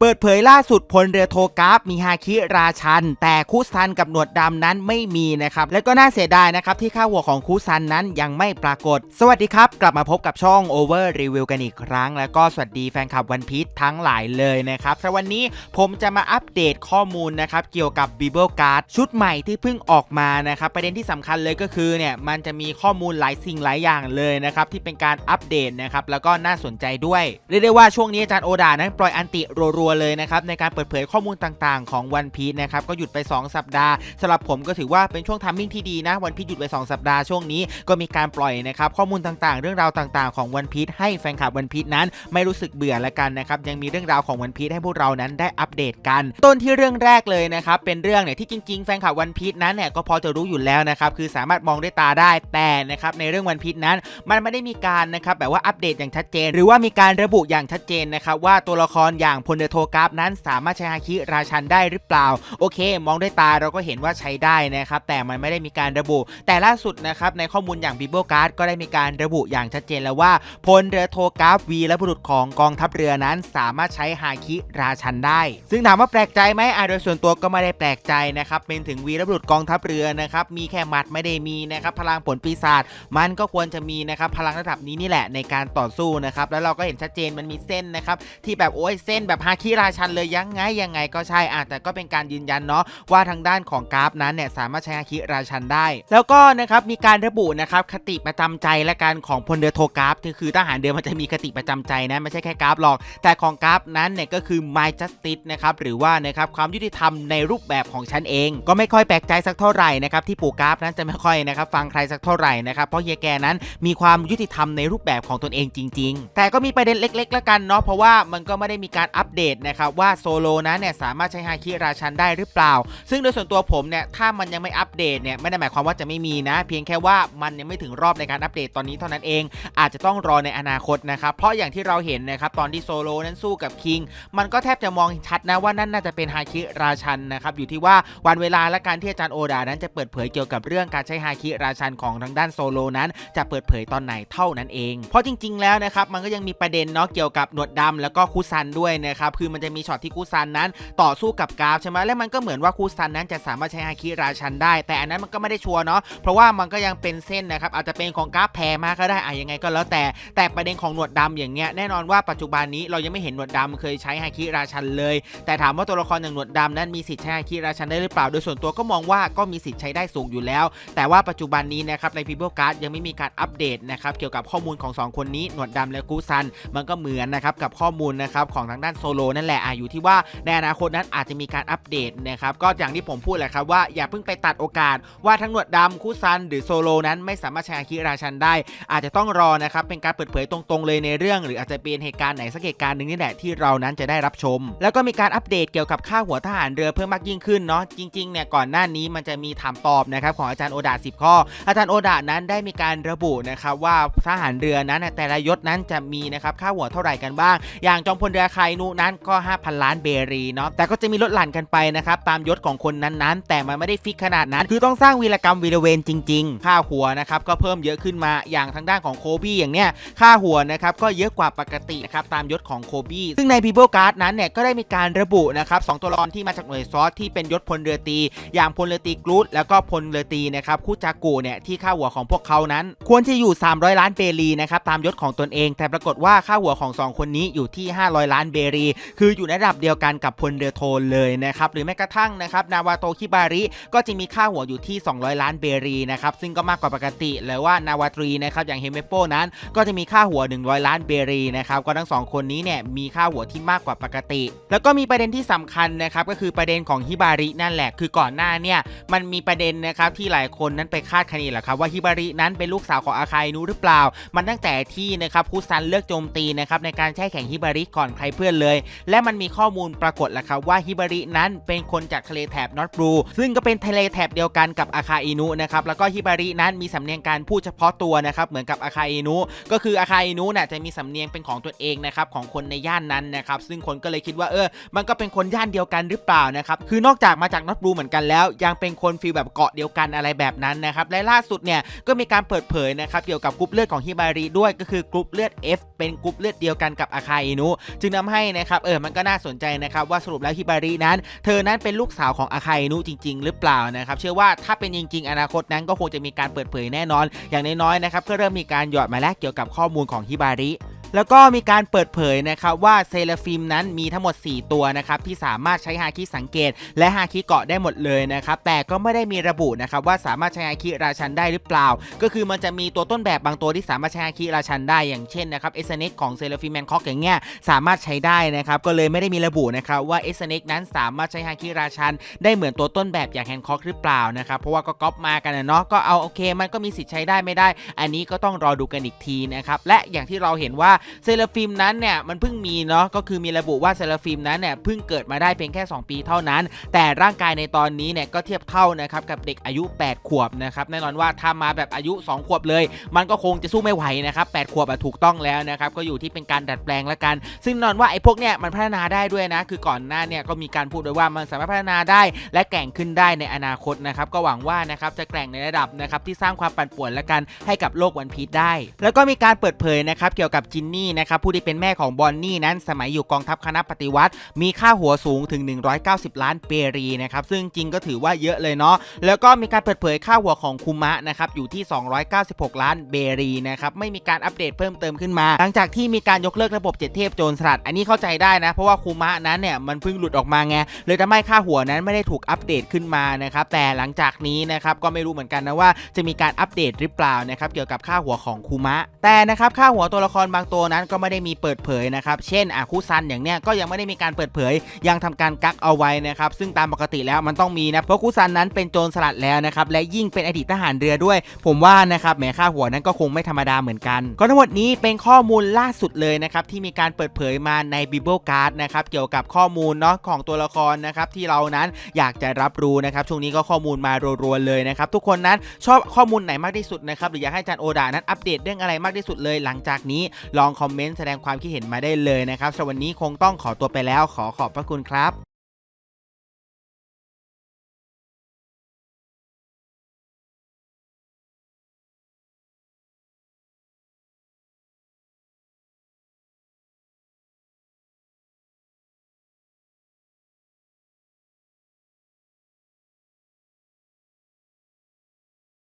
เปิดเผยล่าสุดพลเรือโทกราฟมีฮาคิราชัน แต่คูซันกับหนวดดำนั้นไม่มีนะครับ และก็น่าเสียดายนะครับที่ค่าหัวของคูซันนั้นยังไม่ปรากฏ สวัสดีครับ กลับมาพบกับช่อง Over Review กันอีกครั้ง แล้วก็สวัสดีแฟนคลับวันพี e ทั้งหลายเลยนะครับสำหรับวันนี้ผมจะมาอัปเดตข้อมูลนะครับเกี่ยวกับ b i b l e Card ชุดใหม่ที่เพิ่งออกมานะครับประเด็นที่สำคัญเลยก็คือเนี่ยมันจะมีข้อมูลหลายสิ่งหลายอย่างเลยนะครับที่เป็นการอัปเดตนะครับแล้วก็น่าสนใจด้วยเรียกได้ว่าช่วงนี้อาจารย์โอดานั้นปล่อยอันติรัวๆเลยนะครับในการเปิดเผยข้อมูลต่างๆ ของวันพี e นะครับก็หยุดไป 2 สัปดาห์สำหรับผมก็ถือว่าเป็นช่วงทัมมิ่งที่ดีนะวันพี e หยุดไป 2 สัปดาห์ช่วงนี้ก็มีการปล่อยนะครับข้อมูลต่างๆ เรื่องราวต่างๆ ของวันพี e ให้แฟนคลับวันพี e นั้นไม่รู้สึกเบื่อละกันนะครับยังมีเรื่องราวของวันพี e ให้พวกเรานั้นได้อัปเดตกัน ต้นที่เรื่องแรกเลยนะครับเป็นเรื่องเนี่ยที่จริงๆแฟนคลับวันพี e นั้นเนี่ยก็พอจะรู้อยู่แล้วนะครับคือสามารถมองด้วยตาได้แต่นะครับในเรื่องวันพี e นั้น มันไม่ได้มีการนะครับแบบว่าอัปเดตอย่างชัดเจน หรือว่ามีการระบุอย่างชัดเจนนะครับว่าตัวละครอย่างพลเรือโทกราฟนั้นสามารถใช้ฮาคิราชันได้หรือเปล่า โอเค มองด้วยตาเราก็เห็นว่าใช้ได้นะครับ แต่มันไม่ได้มีการระบุ แต่ล่าสุดนะครับ ในข้อมูลอย่างบิ b บ e การ์ดก็ได้มีการระบุอย่างชัดเจนแล้วว่าพลเรือโทกราฟวีและบุรุษของกองทัพเรือนั้นสามารถใช้ฮาคิราชันได้ ซึ่งถามว่าแปลกใจไหมอะโดยส่วนตัวก็ไม่ได้แปลกใจนะครับ เป็นถึงวีรบุรุษกองทัพเรือนะครับ มีแค่หมัดไม่ได้มีนะครับ พลังผลปีศาจ มันก็ควรจะมีนะครับ พลังระดับนี้นี่แหละในการต่อสู้นะครับ แล้วเราก็เห็นชัดเจนมันมีเส้นนะครับ ที่แบบโอ้ยเส้นแบบฮาคิราชันเลยยังไงยังไงก็ใช่อะแต่ก็เป็นการยืนยันเนาะว่าทางด้านของกราฟนั้นเนี่ยสามารถใช้ฮาคิราชันได้ แล้วก็นะครับมีการระบุนะครับคติประจำใจและการของพลเรือโทกราฟที่คือทหารเรือมันจะมีคติประจำใจนะไม่ใช่แค่กราฟหรอก แต่ของกราฟนั้นเนี่ยก็คือ my justice นะครับหรือว่านะครับความยุติธรรมในรูปแบบของฉันเอง ก็ไม่ค่อยแปลกใจสักเท่าไหร่นะครับที่ปู่กราฟนั้นจะไม่ค่อยนะครับฟังใครสักเท่าไหร่นะครับเพราะเฮียแกนั้นมีความยุติธรรมในรูปแบบของตนเองจริง ๆ แต่ก็มีประเด็นเล็กๆแล้วกันเนาะเพราะว่ามันก็ไม่ได้มีการอัปเดตนะครับว่าโซโลนั้นเนี่ยสามารถใช้ฮาคิราชันได้หรือเปล่า ซึ่งโดยส่วนตัวผมเนี่ยถ้ามันยังไม่อัปเดตเนี่ยไม่ได้หมายความว่าจะไม่มีนะ เพียงแค่ว่ามันยังไม่ถึงรอบในการอัปเดตตอนนี้เท่านั้นเอง อาจจะต้องรอในอนาคตนะครับเพราะอย่างที่เราเห็นนะครับตอนที่โซโลนั้นสู้กับคิงมันก็แทบจะมองชัดนะว่านั่นน่าจะเป็นฮาคิราชันนะครับอยู่ที่ว่าวันเวลาและการที่อาจารย์โอดานั้นจะเปิดเผยเกี่ยวกับเรื่องการใช้ฮาคิราชันของทางด้านโซโลนั้น จะเปิดเผยตอนไหนเท่านั้นเอง เพราะจริง ๆ แล้วนะครับมันก็ยังมีประเด็นเนาะเกี่ยวกับหนวดดำแล้วก็คูซันด้วยนะครับคือมันจะมีช็อตที่คูซันนั้น ต่อสู้กับกราฟใช่ไหมแล้วมันก็เหมือนว่าคูซันนั้นจะสามารถใช้ฮาคิราชันได้ แต่อันนั้นมันก็ไม่ได้ชัวร์เนาะเพราะว่ามันก็ยังเป็นเส้นนะครับอาจจะเป็นของกราฟแพรมากก็ได้อะยังไงก็แล้วแต่ แต่ประเด็นของหนวดดำอย่างเงี้ยแน่นอนว่าปัจจุบันนี้เรายังไม่เห็นหนวดดำเคยใช้ฮาคิราชันเลย แต่ถามว่าตัวละครอย่างหนวดดำนั้นมีสิทธิ์ใช้ฮาคิราชันได้หรือเปล่า โดยส่วนตัวก็มองว่าก็มีสิทธิ์ใช้ได้สูงอยู่แล้ว แต่ว่าปัจจุบันนี้นะครับใน People Card ยังไม่มีการอัปเดตนะครับเกี่ยวกับข้อมูลของ 2 คนนี้หนวดดำและกูซันมันก็เหมือนนะครับกับข้อมูลนะครับของทางด้านโซโลนั่นแหละอะอยู่ที่ว่าในอนาคตนั้นอาจจะมีการอัปเดตนะครับก็อย่างที่ผมพูดแหละครับว่าอย่าเพิ่งไปตัดโอกาสว่าทั้งหนวดดำคู่ซันหรือโซโลนั้นไม่สามารถใช้ฮาคิราชันได้ อาจจะต้องรอนะครับเป็นการเปิดเผยตรงๆเลยในเรื่อง หรืออาจจะเป็นเหตุการณ์ไหนสักเหตุการณ์หนึ่งนี่แหละที่เรานั้นจะได้รับชม แล้วก็มีการอัปเดตเกี่ยวกับค่าหัวทหารเรือเพิ่มมากยิ่งขึ้นเนาะจริงๆเนี่ยก่อนหน้านี้มันจะมีถามตอบนะครับของอาจารย์โอดา10ข้อ อาจารย์โอดานั้นได้มีการระบุนะครับว่าทหารเรือนั้นแต่ละยศนั้นจะมีนะครับค่าหัวเท่าไหร่กันบ้าง อย่างจอมพลเรือไคนูนั้นก็ 5,000 ล้านเบรีเนาะแต่ก็จะมีลดหลั่นกันไปนะครับตามยศของคนนั้นๆ แต่มันไม่ได้ฟิกขนาดนั้น คือต้องสร้างวีรกรรมวีรเวรจริง ๆ ค่าหัวนะครับก็เพิ่มเยอะขึ้นมาอย่างทางด้านของโคบี้อย่างเนี้ยค่าหัวนะครับก็เยอะกว่าปกตินะครับตามยศของโคบี้ซึ่งใน People Card นั้นเนี่ยก็ได้มีการระบุนะครับสองตัวละครที่มาจากหน่วยซอสที่เป็นยศพลเรือตี อย่างพลเรือตีกรูดแล้วก็พลเรือตีนะครับคุจากูเนี่ยที่ค่าหัวของพวกเขานั้น ควรจะอยู่ 300 ล้านเบรีนะครับตามยศของตนเอง แต่ปรากฏว่าค่าหัวของ 2 คนนี้อยู่ที่ 500 ล้านเบรีคืออยู่ในระดับเดียวกันกับพลเรือโทเลยนะครับหรือแม้กระทั่งนะครับนาวาโตคิบาริก็จะมีค่าหัวอยู่ที่ 200 ล้านเบรีนะครับซึ่งก็มากกว่าปกติเลยว่านาวาตรีนะครับอย่างเฮเมโปนั้นก็จะมีค่าหัว 100 ล้านเบรีนะครับก็ทั้งสองคนนี้เนี่ยมีค่าหัวที่มากกว่าปกติ แล้วก็มีประเด็นที่สำคัญนะครับก็คือประเด็นของฮิบารินั่นแหละคือก่อนหน้าเนี่ยมันมีประเด็นนะครับที่หลายคนนั้นไปคาดคะเนแหละครับว่าฮิบารินั้นเป็นลูกสาวของอาคายนุหรือเปล่า มันตั้งแต่ที่นะครับคุซันเลือกโจมตีนะครับในการแช่แข่งฮิบาริก่อนใครเพื่อนเลยและมันมีข้อมูลปรากฏแหละครับว่าฮิบารินั้นเป็นคนจากทะเลแถบนอตบลูซึ่งก็เป็นทะเลแถบเดียวกันกับอาคาอินุนะครับแล้วก็ฮิบารินั้นมีสำเนียงการพูดเฉพาะตัวนะครับเหมือนกับอาคาอินุก็คืออาคาอินุน่ะจะมีสำเนียงเป็นของตัวเองนะครับของคนในย่านนั้นนะครับซึ่งคนก็เลยคิดว่าเออ มันก็เป็นคนย่านเดียวกันหรือเปล่านะครับคือนอกจากมาจากนอตบลูเหมือนกันแล้ว ยังเป็นคนฟีลแบบเกาะเดียวกันอะไรแบบนั้นนะครับและล่าสุดเนี่ยก็มีการเปิดเผยนะครับเกี่ยวกับกรุ๊ปเลือดของฮิบาริด้วยก็คือกรุ๊ปเลือด F เป็นกรุ๊ปเลือดเดียวกันกับอาคาอินุจึงทำให้นะครับเออมันก็น่าสนใจนะครับว่าสรุปแล้วฮิบารินั้น เธอนั้นเป็นลูกสาวของอาคายนุจริง ๆ หรือเปล่านะครับเชื่อว่าถ้าเป็นจริง ๆ อนาคตนั้นก็คงจะมีการเปิดเผยแน่นอน อย่างน้อยๆนะครับก็เริ่มมีการหยอดมาแล้วเกี่ยวกับข้อมูลของฮิบาริ แล้วก็มีการเปิดเผยนะครับว่าเซเลฟิมนั้นมีทั้งหมด 4 ตัวนะครับที่สามารถใช้ฮาคิสังเกต และฮาคิเกาะได้หมดเลยนะครับแต่ก็ไม่ได้มีระบุนะครับว่าสามารถใช้ฮาคิราชันได้หรือเปล่า ก็คือมันจะมีตัวต้นแบบบางตัวที่สามารถใช้ฮาคิราชันได้อย่างเช่นนะครับเอสเน็กของเซเลฟิมแมนคอกอย่างเงี้ยสามารถใช้ได้นะครับก็เลยไม่ได้มีระบุนะครับว่าเอสเน็กนั้นสามารถใช้ฮาคิราชัน ได้เหมือนตัวต้นแบบอย่างแฮนคอกหรือเปล่านะครับเพราะว่าก็ก๊อปมากันนะเนาะก็เอาโอเค มันก็มีสิทธิ์ใช้ได้ไม่ได้ อันนี้ก็ต้องรอดูกันอีกทีนะครับและอย่างที่เราเห็นว่าเซเลฟิมนั้นเนี่ยมันเพิ่งมีเนาะก็คือมีระบุว่าเซเลฟิมนั้นเนี่ยเพิ่งเกิดมาได้เพียงแค่ 2 ปีเท่านั้น แต่ร่างกายในตอนนี้เนี่ยก็เทียบเท่านะครับกับเด็กอายุ 8 ขวบนะครับแน่นอนว่าถ้ามาแบบอายุ 2 ขวบเลย มันก็คงจะสู้ไม่ไหวนะครับ8ขวบอะถูกต้องแล้วนะครับก็อยู่ที่เป็นการดัดแปลงละกัน ซึ่งแน่นอนว่าไอ้พวกเนี่ยมันพัฒนาได้ด้วยนะ คือก่อนหน้าเนี่ยก็มีการพูดไว้ว่ามันสามารถพัฒนาได้ และแก่งขึ้นได้ในอนาคตนะครับก็หวังว่านะครับจะแก่งในระดับนะครับที่สร้างความปั่นป่วนละกันให้กับโลกวันพีชได้ แล้วก็มีการเปิดเผยนะครับเกี่ยวกับจินนี่นะครับผู้ที่เป็นแม่ของบอนนี่นั้นสมัยอยู่กองทัพคณะปฏิวัติ มีค่าหัวสูงถึง 190 ล้านเปรีนะครับซึ่งจริงก็ถือว่าเยอะเลยเนาะแล้วก็มีการเปิดเผยค่าหัวของคุมะนะครับอยู่ที่ 296 ล้านเบรีนะครับไม่มีการอัปเดตเพิ่มเติมขึ้นมา หลังจากที่มีการยกเลิกระบบเจ็ดเทพโจรสลัดอันนี้เข้าใจได้นะ เพราะว่าคุมะนั้นเนี่ยมันเพิ่งหลุดออกมาไงเลยทำให้ค่าหัวนั้นไม่ได้ถูกอัปเดตขึ้นมานะครับแต่หลังจากนี้นะครับก็ไม่รู้เหมือนกันนะว่าจะมีการอัปเดตหรือเปล่านะครับเกี่ยวกับค่าหัวของคุมะแต่นะครับค่าหัวตัวละครบางตัวนั้นก็ไม่ได้มีเปิดเผยนะครับเช่นอาคุซันอย่างเนี้ยก็ยังไม่ได้มีการเปิดเผย ยังทำการกักเอาไว้นะครับซึ่งตามปกติแล้วมันต้องมีนะเพราะคุซันนั้นเป็นโจรสลัดแล้วนะครับและยิ่งเป็นอดีตทหารเรือด้วย ผมว่านะครับแหมค่าหัวนั้นก็คงไม่ธรรมดาเหมือนกัน ก็ทั้งหมดนี้เป็นข้อมูลล่าสุดเลยนะครับที่มีการเปิดเผยมาใน Bible Card นะครับเกี่ยวกับข้อมูลเนาะของตัวละครนะครับที่เรานั้นอยากจะรับรู้นะครับช่วงนี้ก็ข้อมูลมารัวๆเลยนะครับทุกคนนั้นชอบข้อมูลไหนมากที่สุดนะครับหรืออยากให้อาจารย์โอดานั้นอัปเดตเรื่องอะไรมากที่สุดเลยหลังจากนี้ลองคอมเมนต์แสดงความคิดเห็นมาได้เลยนะครับสำหรับวันนี้คงต้องขอตัวไปแล้วขอขอบพระคุณครับ